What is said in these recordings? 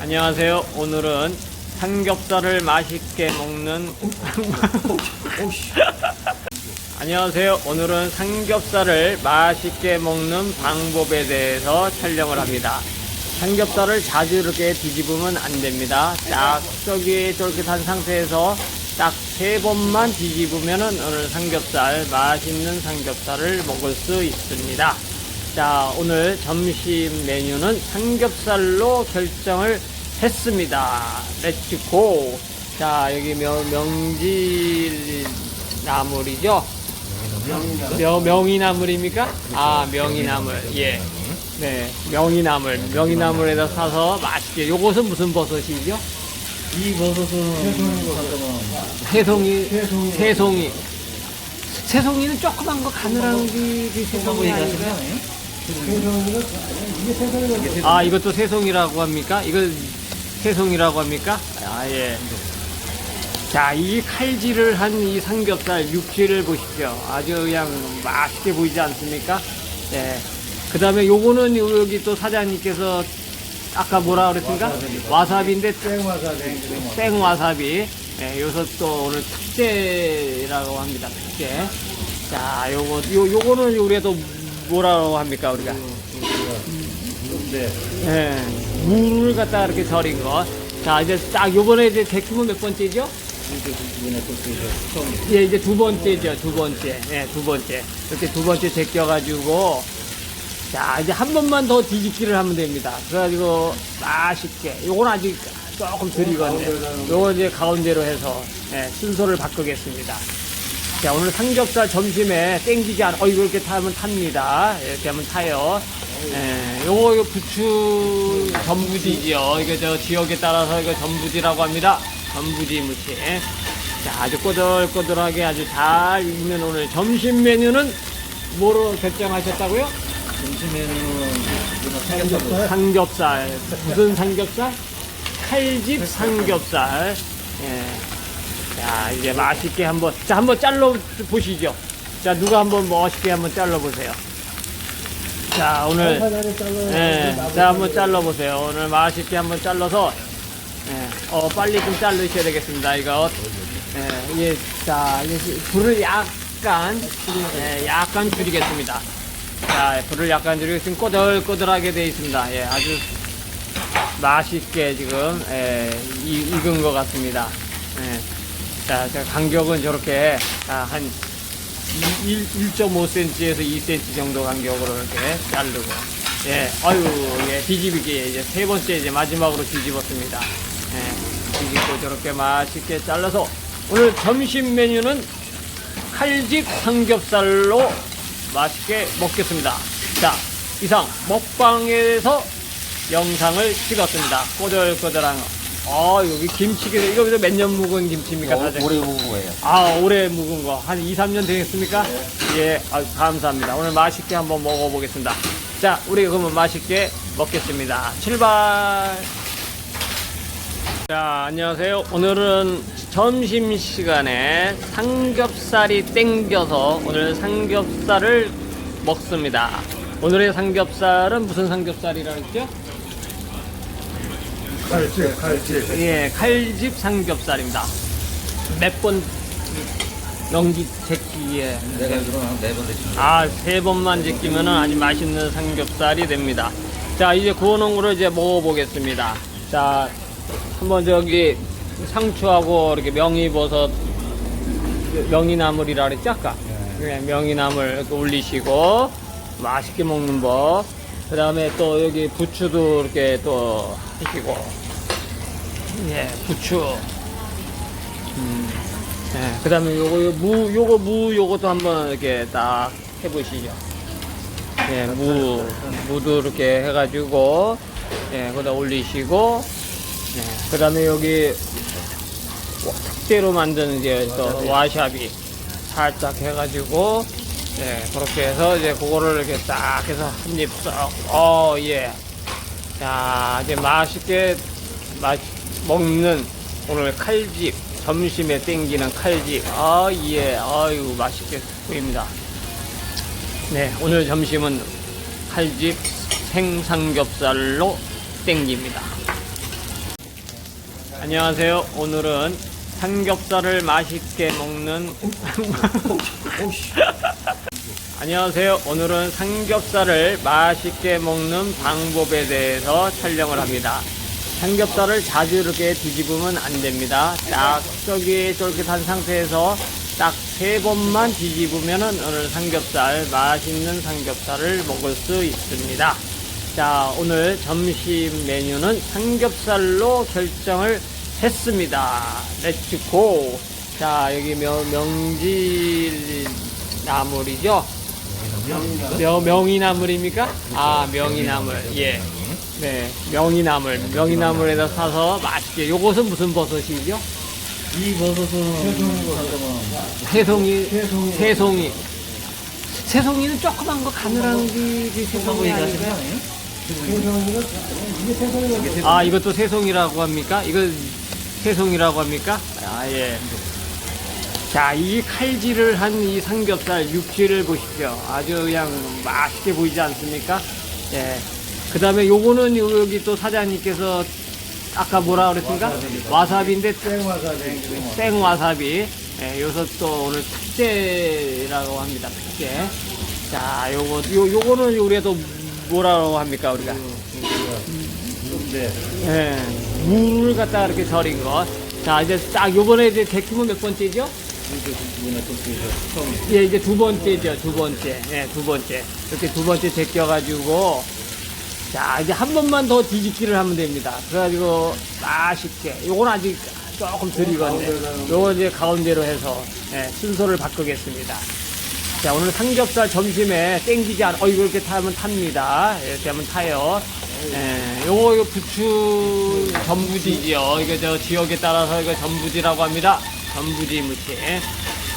안녕하세요. 오늘은 삼겹살을 맛있게 먹는 안녕하세요. 오늘은 삼겹살을 맛있게 먹는 방법에 대해서 촬영을 합니다. 삼겹살을 자주 이렇게 뒤집으면 안 됩니다. 딱 저기 단 상태에서 딱 세 번만 뒤집으면은 오늘 삼겹살 맛있는 삼겹살을 먹을 수 있습니다. 자, 오늘 점심 메뉴는 삼겹살로 결정을 했습니다. 렛츠고. 자, 여기 명, 명지 나물이죠? 명, 명이나물입니까? 아, 명이나물. 예. 네, 명이나물. 명이나물에다 사서 맛있게. 요것은 무슨 버섯이죠? 이 버섯은 새송이. 새송이. 새송이는 조그만 거 가느라는 게 새송이 아닌가? 아, 이것도 새송이라고 합니까? 이거 새송이라고 합니까? 아, 예. 자, 이 칼질을 한 이 삼겹살 육질을 보십시오. 아주 그냥 맛있게 보이지 않습니까? 예. 그 다음에 요거는 요- 여기 또 사장님께서 아까 뭐라 그랬습니까? 와사비 인데 생화사비 생와사비. 예, 요것도 또 오늘 특제라고 합니다. 특제. 자, 요거, 요, 요거는 우리가 또 뭐라고 합니까, 우리가? 네. 예, 무를 갖다가 이렇게 절인 거. 자, 이제 딱 요번에 이제 데키면 몇 번째죠? 예, 이제 두 번째죠, 두 번째. 예, 두 번째. 이렇게 두 번째 데껴가지고, 자, 이제 한 번만 더 뒤집기를 하면 됩니다. 그래가지고, 맛있게. 요건 아직 조금 드리건데, 요거 이제 가운데로 해서, 예, 순서를 바꾸겠습니다. 자, 오늘 삼겹살 점심에 땡기지 않아, 어, 이거 이렇게 타면 탑니다. 이렇게 하면 타요. 예, 요거, 이거 부추 전부지지요. 이거 저 지역에 따라서 이거 전부지라고 합니다. 전부지 무침. 자, 아주 꼬들꼬들하게 아주 잘 익는 오늘 점심 메뉴는 뭐로 결정하셨다고요? 점심에는 삼겹살 삼겹살. 무슨 삼겹살? 칼집 삼겹살. 예. 자, 이제 맛있게 한번, 자, 한번 잘라 보시죠. 자, 누가 한번 멋있게 한번 잘라 보세요. 자, 오늘, 예, 자, 한번 잘라 보세요. 오늘 맛있게 한번 잘라서, 예, 어, 빨리 좀 자르셔야 되겠습니다, 이거. 예, 예, 자, 이제 불을 약간, 예, 약간 줄이겠습니다. 자, 불을 약간 줄이고 지금 꼬들꼬들하게 되어 있습니다. 예, 아주 맛있게 지금, 예, 이- 익은 것 같습니다. 예. 자, 자, 간격은 저렇게, 아, 한 1.5cm에서 2cm 정도 간격으로 이렇게 자르고. 예, 아유, 예, 뒤집기 이제 세 번째 이제 마지막으로 뒤집었습니다. 예, 뒤집고 저렇게 맛있게 잘라서 오늘 점심 메뉴는 칼집 삼겹살로 맛있게 먹겠습니다. 자, 이상 먹방에서 영상을 찍었습니다. 꼬들꼬들한 거. 아, 여기 김치가, 이거 몇 년 묵은 김치입니까, 사장님? 오래 먹은 거예요. 아, 오래 묵은 거. 한 2, 3년 되겠습니까? 예, 아, 감사합니다. 오늘 맛있게 한번 먹어보겠습니다. 자, 우리 그러면 맛있게 먹겠습니다. 출발! 자, 안녕하세요. 오늘은 점심 시간에 삼겹살이 땡겨서 오늘 삼겹살을 먹습니다. 오늘의 삼겹살은 무슨 삼겹살이라 했죠? 칼집 칼집 예, 칼집 삼겹살입니다. 몇 번 넘기 제끼에 내가 그럼 됐지 아, 세 번만 제끼면 아주 맛있는 삼겹살이 됩니다. 자, 이제 구워놓은 거를 이제 먹어보겠습니다. 자, 한번 저기 상추하고 이렇게 명이버섯, 명이나물이라 그랬지, 아까? 네, 명이나물 이렇게 올리시고, 맛있게 먹는 법. 그 다음에 또 여기 부추도 이렇게 또 하시고, 예, 부추. 음, 예, 그 다음에 요거, 요 무, 요거 무, 요것도 한번 이렇게 딱 해보시죠. 예, 무, 무도 이렇게 해가지고, 예, 거기다 올리시고, 예, 그 다음에 여기 와- 특제로 만든 이제 또 와샤비 살짝 해가지고, 예, 그렇게 해서 이제 그거를 이렇게 딱 해서 한 입 쏙, 어, 예. 자, 이제 맛있게 맛 먹는 오늘 칼집 점심에 땡기는 칼집. 아 예. 아유 맛있게 보입니다. 네 오늘 점심은 칼집 생삼겹살로 땡깁니다. 안녕하세요. 오늘은 삼겹살을 맛있게 먹는 안녕하세요. 오늘은 삼겹살을 맛있게 먹는 방법에 대해서 촬영을 합니다. 삼겹살을 자주 이렇게 뒤집으면 안 됩니다. 딱 쫄깃쫄깃한 상태에서 딱 세 번만 뒤집으면은 오늘 삼겹살 맛있는 삼겹살을 먹을 수 있습니다. 자, 오늘 점심 메뉴는 삼겹살로 결정을 했습니다. 렛츠고. 자, 여기 명, 명지 나물이죠? 명, 명이나물입니까? 아, 명이나물. 예. 네, 명이나물. 명이나물에다 사서 맛있게. 요것은 무슨 버섯이죠? 이 버섯은. 새송이, 새송이. 새송이는 조그만 거 가늘한 게 새송이 아닌가요? 아, 이것도 새송이라고 합니까? 이거 새송이라고 합니까? 아, 예. 자, 이 칼질을 한 이 삼겹살 육질을 보십시오. 아주 그냥 맛있게 보이지 않습니까? 예. 그 다음에 요거는 요- 여기 또 사장님께서 아까 뭐라 그랬습니까? 와사비 인데 생화사비. 생와사비. 예, 요서 또 오늘 특제라고 합니다. 특제. 자, 요거, 요, 요거는 우리가 또 뭐라고 합니까, 우리가? 네. 예, 물을 갖다가 이렇게 절인 것. 자, 이제 딱 요번에 이제 데키면 몇 번째죠? 예, 이제 두 번째죠, 두 번째. 예, 두 번째. 이렇게 두 번째 데껴가지고. 자, 이제 한 번만 더 뒤집기를 하면 됩니다. 그래가지고 맛있게. 요건 아직 조금 드리건데. 요거 이제 가운데로 해서 예, 순서를 바꾸겠습니다. 자, 오늘 삼겹살 점심에 땡기지 않, 어, 이거 이렇게 타면 탑니다. 이렇게 하면 타요. 예, 요거, 이거 부추 전부지지요. 이거 저 지역에 따라서 이거 전부지라고 합니다. 전부지 무치.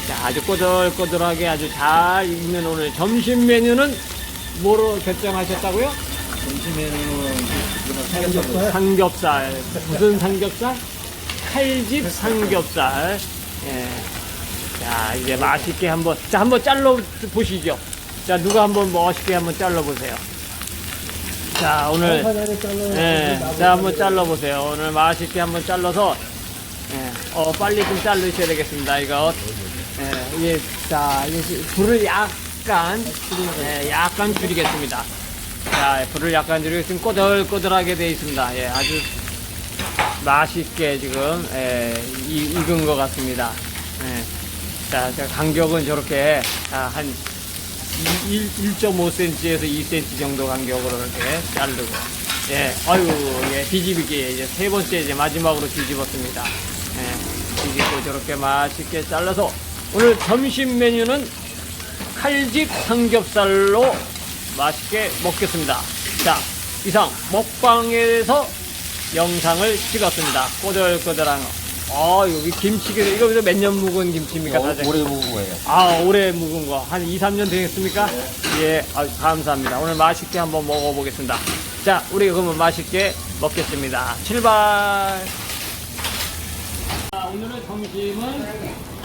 자, 아주 꼬들꼬들하게 아주 잘 익는 오늘 점심 메뉴는 뭐로 결정하셨다고요? 점심 메뉴는 삼겹살. 삼겹살. 무슨 삼겹살? 칼집 삼겹살. 예. 자, 이제 맛있게 한번, 자, 한번 잘라 보시죠. 자, 누가 한번 멋있게 한번 잘라 보세요. 자, 오늘, 예, 자, 한번 잘라 보세요. 오늘 맛있게 한번 잘라서, 예, 어, 빨리 좀 자르셔야 되겠습니다, 이거. 예, 이게, 자, 이게 불을 약간, 예, 약간 줄이겠습니다. 자, 불을 약간 줄이겠습니다. 꼬들꼬들하게 되어 있습니다. 예, 아주 맛있게 지금, 예, 이- 익은 것 같습니다. 예. 자, 자, 간격은 저렇게, 아, 한 1.5cm에서 2cm 정도 간격으로 이렇게 자르고. 예, 아유, 예, 뒤집기. 이제 세 번째 이제 마지막으로 뒤집었습니다. 예, 뒤집고 저렇게 맛있게 잘라서 오늘 점심 메뉴는 칼집 삼겹살로 맛있게 먹겠습니다. 자, 이상 먹방에서 영상을 찍었습니다. 꼬들꼬들한 거. 아, 여기 김치가, 이거 몇 년 묵은 김치입니까? 사장님? 오래 먹은 거예요. 아, 오래 묵은 거. 한 2, 3년 되겠습니까? 예, 아, 감사합니다. 오늘 맛있게 한번 먹어보겠습니다. 자, 우리 그러면 맛있게 먹겠습니다. 출발! 자, 오늘의 점심은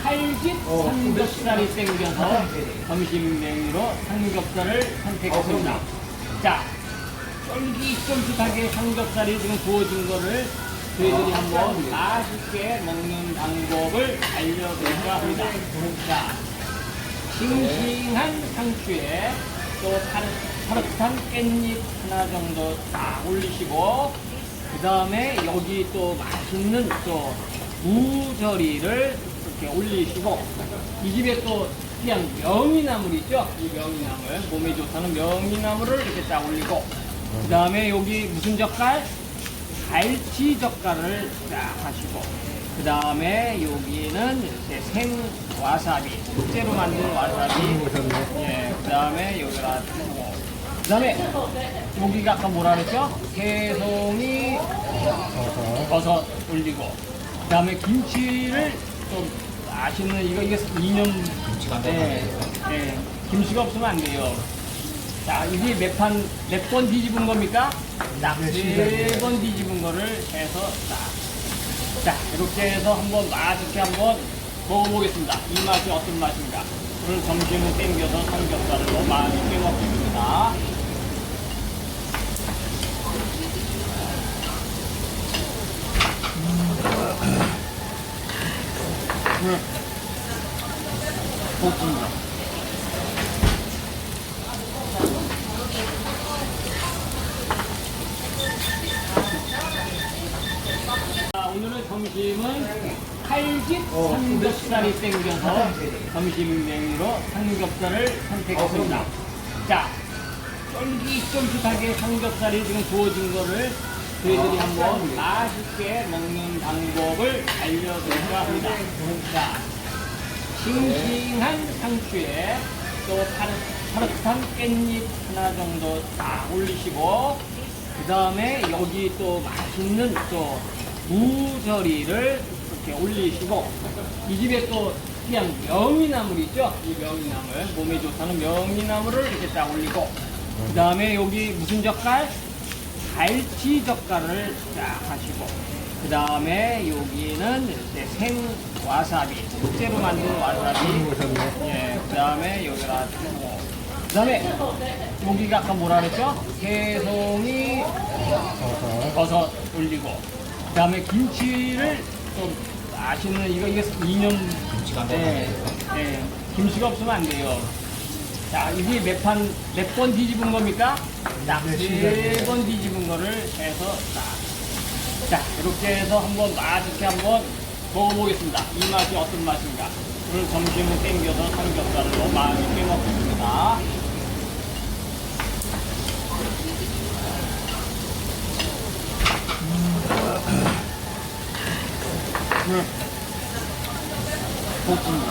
칼집 삼겹살이 땡겨서 점심 메뉴로 삼겹살을 선택했습니다. 자, 쫄깃쫄깃하게 삼겹살이 지금 구워진 거를 저희들이 한번 맛있게 먹는 방법을 알려드릴까 합니다. 자, 싱싱한 상추에 또 파릇, 파릇한 깻잎 하나 정도 딱 올리시고 그 다음에 여기 또 맛있는 또 무저리를 이렇게 올리시고 이 집에 또 특이한 명이나물 있죠? 이 명이나물 몸에 좋다는 명이나물을 이렇게 딱 올리고 그 다음에 여기 무슨 젓갈? 갈치 젓갈을 딱 하시고 그 다음에 여기는 이렇게 생 와사비 특제로 만든 와사비 예, 그 다음에 여기다 두고 그 다음에 여기가 아까 뭐라 그랬죠? 새송이 버섯 올리고 그 다음에 김치를 좀 맛있는 이거 이게 2년 예, 예, 김치가 없으면 안 돼요 자, 이게 몇 판, 몇 번 뒤집은 겁니까? 딱 네 번 뒤집은 거를 해서 딱. 자, 이렇게 해서 한번 맛있게 한번 먹어보겠습니다. 이 맛이 어떤 맛인가? 오늘 점심은 땡겨서 삼겹살로 맛있게 먹겠습니다. 볶습니다. 자, 오늘은 점심은 칼집 삼겹살이 땡겨서 점심 메뉴로 삼겹살을 선택했습니다. 자, 쫄깃쫄깃하게 삼겹살이 지금 구워진 거를 저희들이 한번 맛있게 먹는 방법을 알려드릴까 합니다. 자, 싱싱한 상추에 또 파릇, 파릇한 깻잎 하나 정도 딱 올리시고 그 다음에 여기 또 맛있는 또 무저리를 이렇게 올리시고 이 집에 또 특이한 명이나물 있죠? 이 명이나물 몸에 좋다는 명이나물을 이렇게 딱 올리고 그 다음에 여기 무슨 젓갈? 갈치 젓갈을 딱 하시고 그 다음에 여기는 이제 생 와사비 특제로 만든 와사비. 예, 그 다음에 여기다 두고 그 다음에 여기가 아까 뭐라 그랬죠? 개송이 버섯. 올리고 그 다음에 김치를 또 맛있는 이거 이게 2년 김치가 네, 네, 김치가 없으면 안 돼요 자 이게 몇 판 몇 번 뒤집은 겁니까? 딱세번 뒤집은 거를 해서 딱 자, 이렇게 해서 한번 맛있게 한번 먹어보겠습니다. 이 맛이 어떤 맛인가. 오늘 점심은 땡겨서 삼겹살로 맛있게 먹겠습니다. 음. 좋습니다.